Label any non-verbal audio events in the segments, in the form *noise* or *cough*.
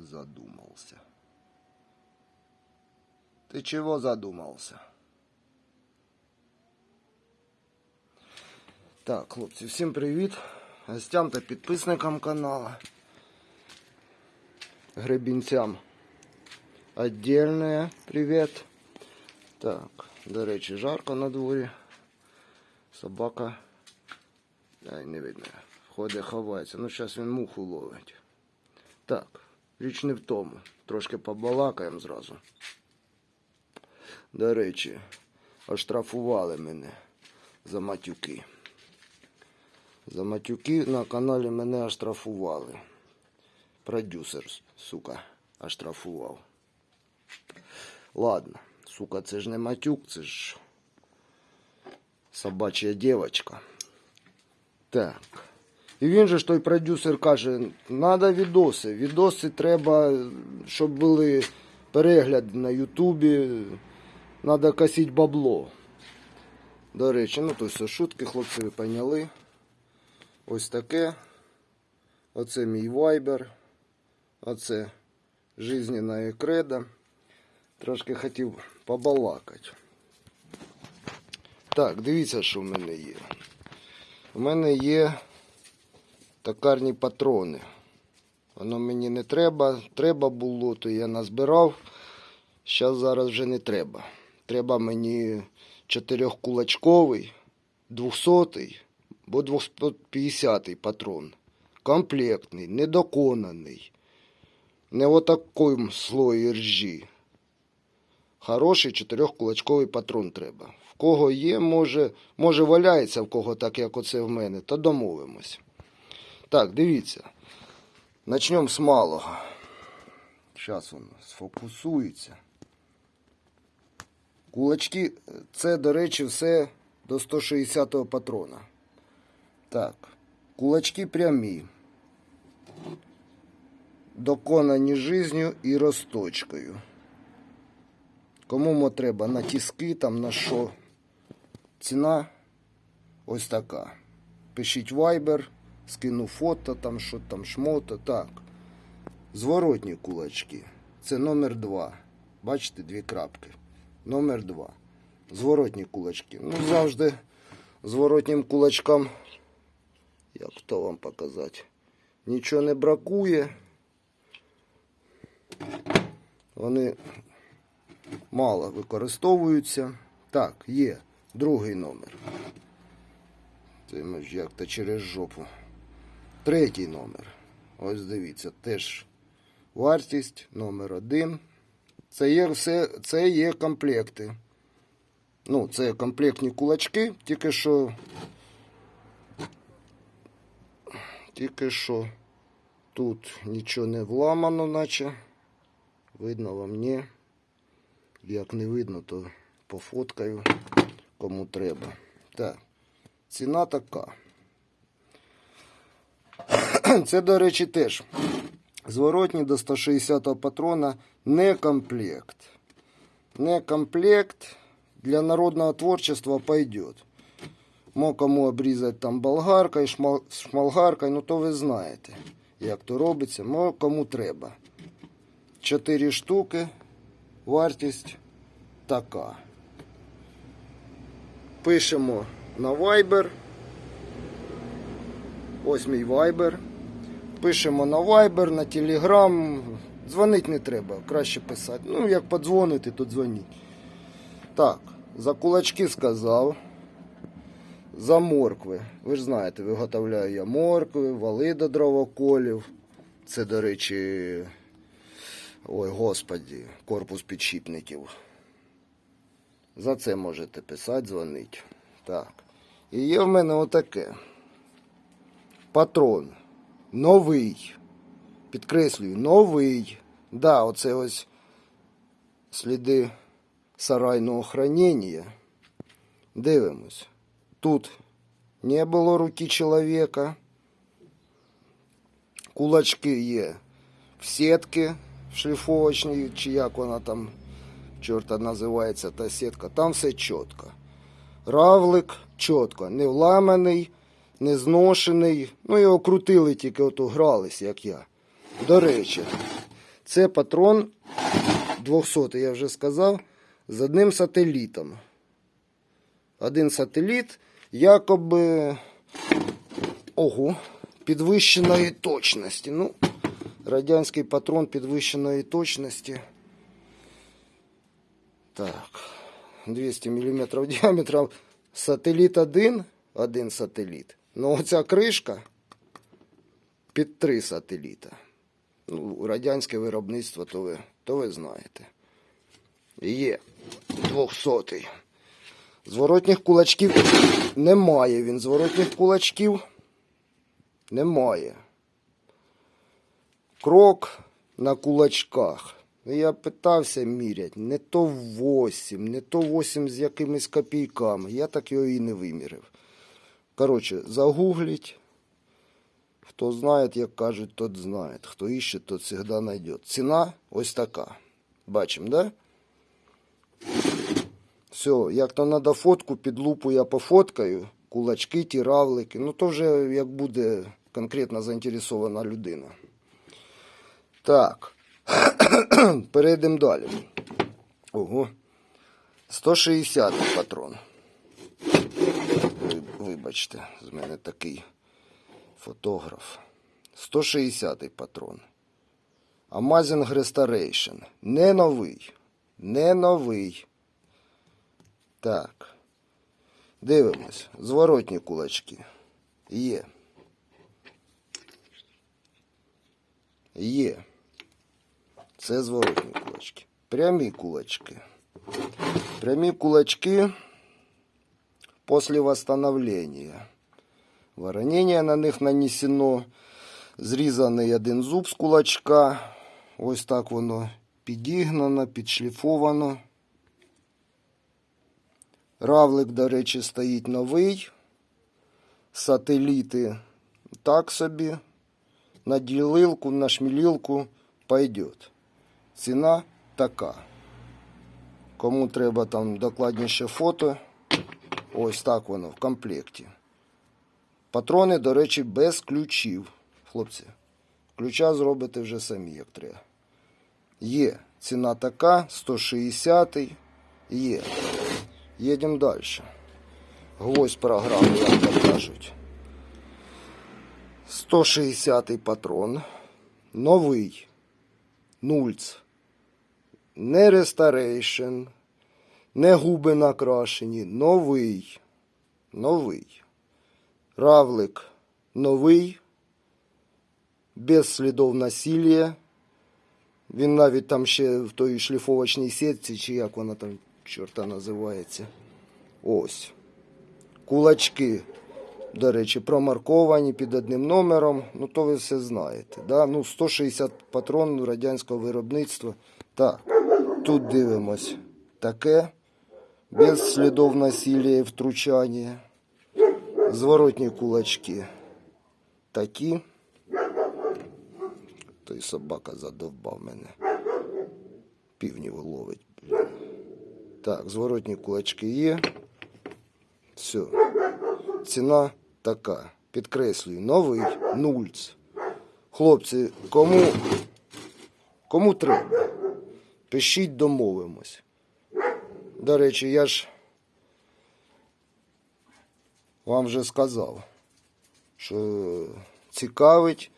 задумался? Ты чего задумался? Так, хлопці, всім привіт. Гостям та підписникам канала. Гребінцям. Отдельне привіт. Так, до речі, жарко на дворі. Собака. Ай, не видно. Ходить, ховається. Ну, зараз він муху ловить. Так, Річ не в тому. Трошки побалакаємо зразу. До речі, оштрафували мене за матюки. За матюки на каналі мене оштрафували. Продюсер, сука, оштрафував. Ладно, сука, це ж не матюк, це ж собача дівчинка. Так. І він же ж той продюсер каже, треба відоси. Відоси треба, щоб були перегляди на Ютубі. Треба косити бабло. До речі, ну то все шутки, хлопці, ви поняли. Ось таке. Оце мій вайбер. Оце жизненна кредо. Трошки хотів побалакати. Так, дивіться, що в мене є. У мене є токарні патрони. Воно мені не треба. Треба було, то я назбирав. Зараз зараз вже не треба. Треба мені чотирьохкулачковий, 200 або 250 патрон. Комплектний, недоконаний. Не в слої ржі. Хороший чотирьохкулачковий патрон треба. В кого є, може, може валяється в кого так, як оце в мене, то домовимось. Так, дивіться. Начнемо з малого. Зараз воно сфокусується. Кулачки, це, до речі, все до 160-го патрона. Так, кулачки прямі. Доконані жизнью і розточкою. Кому треба на тіски, там на що. Ціна ось така. Пишіть Viber, скину фото, там що там шмота. Так. Зворотні кулачки. Це номер 2. Бачите, дві крапки. Номер 2. Зворотні кулачки. Ну, завжди зворотнім кулачкам, як то вам показати, нічого не бракує. Вони мало використовуються. Так, є другий номер. Це ми ж як-то через жопу. Третій номер. Ось дивіться, теж вартість номер один. Це є все, це є комплекти. Ну, це комплектні кулачки, тільки що. Тільки що тут нічого не вламано, наче. Видно вам ні. Як не видно, то пофоткаю кому треба. Так, ціна така. *clears throat* Це, до речі, теж зворотні до 160 патрона не комплект. Не комплект для народного творчества пойдет. Мо кому обрізати там болгаркою, шмал, шмалгаркою, ну то ви знаєте, як то робиться. Мо кому треба. Чотири штуки, вартість така. Пишемо на Viber. Ось мій Viber. Пишемо на Viber, на Telegram. Дзвонить не треба, краще писати. Ну, як подзвоните, то дзвоніть. Так, за кулачки сказав. За моркви. Ви ж знаєте, виготовляю я моркви, вали до дровоколів. Це, до речі, ой, господі, корпус підшипників. За це можете писати, дзвонити. Так. І є в мене отаке. Патрон. Новий. Підкреслюю, новий. Да, оце ось сліди сарайного хранення. Дивимось. Тут не було руки чоловіка. Кулачки є в сітки в шліфовочній, чи як вона там, чорта називається та сітка. Там все чітко. Равлик чітко, не вламаний, не зношений. Ну, його крутили, тільки ото грались, як я. До речі, Це патрон 200, я вже сказав, з одним сателітом. Один сателіт, якоби ого, підвищеної точності. Ну, радянський патрон підвищеної точності. Так, 200 мм діаметра. Сателіт один, один сателіт. Ну, оця кришка під три сателіта. Ну, радянське виробництво, то ви, то ви знаєте. Є 200. Зворотніх кулачків немає він. Зворотніх кулачків немає. Крок на кулачках. Ну, Я питався міряти, не то 8, не то 8 з якимись копійками. Я так його і не виміряв. Коротше, загугліть. Хто знає, як кажуть, тот знає. Хто іще, тот завжди знайде. Ціна ось така. Бачимо, да? Все, як то треба фотку, під лупу я пофоткаю, кулачки, ті равлики. Ну то вже як буде конкретно заінтересована людина. Так. *clears throat* Перейдемо далі. Ого. 160 патрон. Вибачте, з мене такий фотограф. 160-й патрон. Amazing Restoration. Не новий. Не новий. Так. Дивимось. Зворотні кулачки. Є. Є. Це зворотні кулачки. Прямі кулачки. Прямі кулачки после восстановления. Воронение на них нанесено. Зрізаний один зуб з кулачка. Ось так воно підігнано, підшліфовано. Равлик, до речі, стоїть новий. Сателіти так собі. На ділилку, на шмілілку пойдет. Ціна така. Кому треба там докладніше фото, ось так воно в комплекті. Патрони, до речі, без ключів. Хлопці, ключа зробите вже самі, як треба. Є ціна така, 160 є. Їдемо далі. Гвоздь програми, як кажуть. 160 патрон. Новий. Нульц. Не ресторейшн. Не губи накрашені. Новий. Новий. Равлик новий. Без слідов насилля. Він навіть там ще в той шліфовочній сітці, чи як вона там, чорта називається. Ось. Кулачки, до речі, промарковані під одним номером. Ну, то ви все знаєте. Да? Ну, 160 патрон радянського виробництва. Так, тут дивимось. Таке. Без слідов насилля і втручання. Зворотні кулачки. Такі. Той собака задовбав мене. Півнів ловить. Так, зворотні кулачки є. Все. Ціна така. Підкреслюю, новий нульц. Хлопці, кому, кому треба? Пишіть, домовимось. До речі, я ж вам вже сказав, що цікавить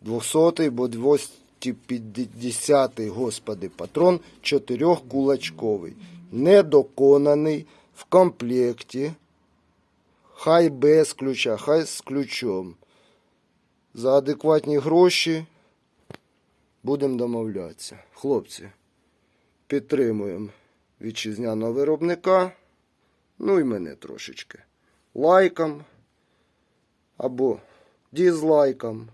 200 бо 250 господи, патрон чотирьохкулачковий. Недоконаний в комплекті. Хай без ключа, хай з ключом. За адекватні гроші будемо домовлятися. Хлопці, підтримуємо вітчизняного виробника. Ну і мене трошечки. Лайком або дизлайком.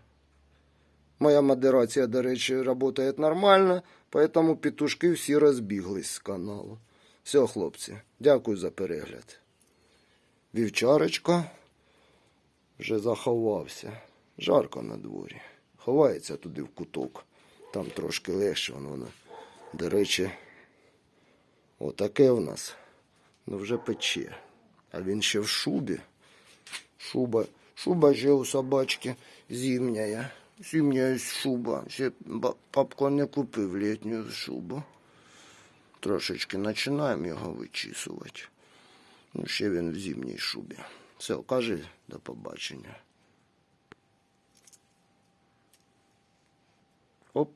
Моя модерація, до речі, працює нормально, поэтому петушки всі розбіглись з каналу. Все, хлопці, дякую за перегляд. Вівчарочка вже заховався. Жарко на дворі. Ховається туди в куток. Там трошки легше воно. До речі, отаке в нас. Ну вже пече. А він ще в шубі. Шуба, шуба ще у собачки зімняя. Зимня шуба. Ще папко не купив літню шубу. Трошечки починаємо його вичісувати. Ну, ще він в зимній шубі. Все, кажи до побачення. Оп.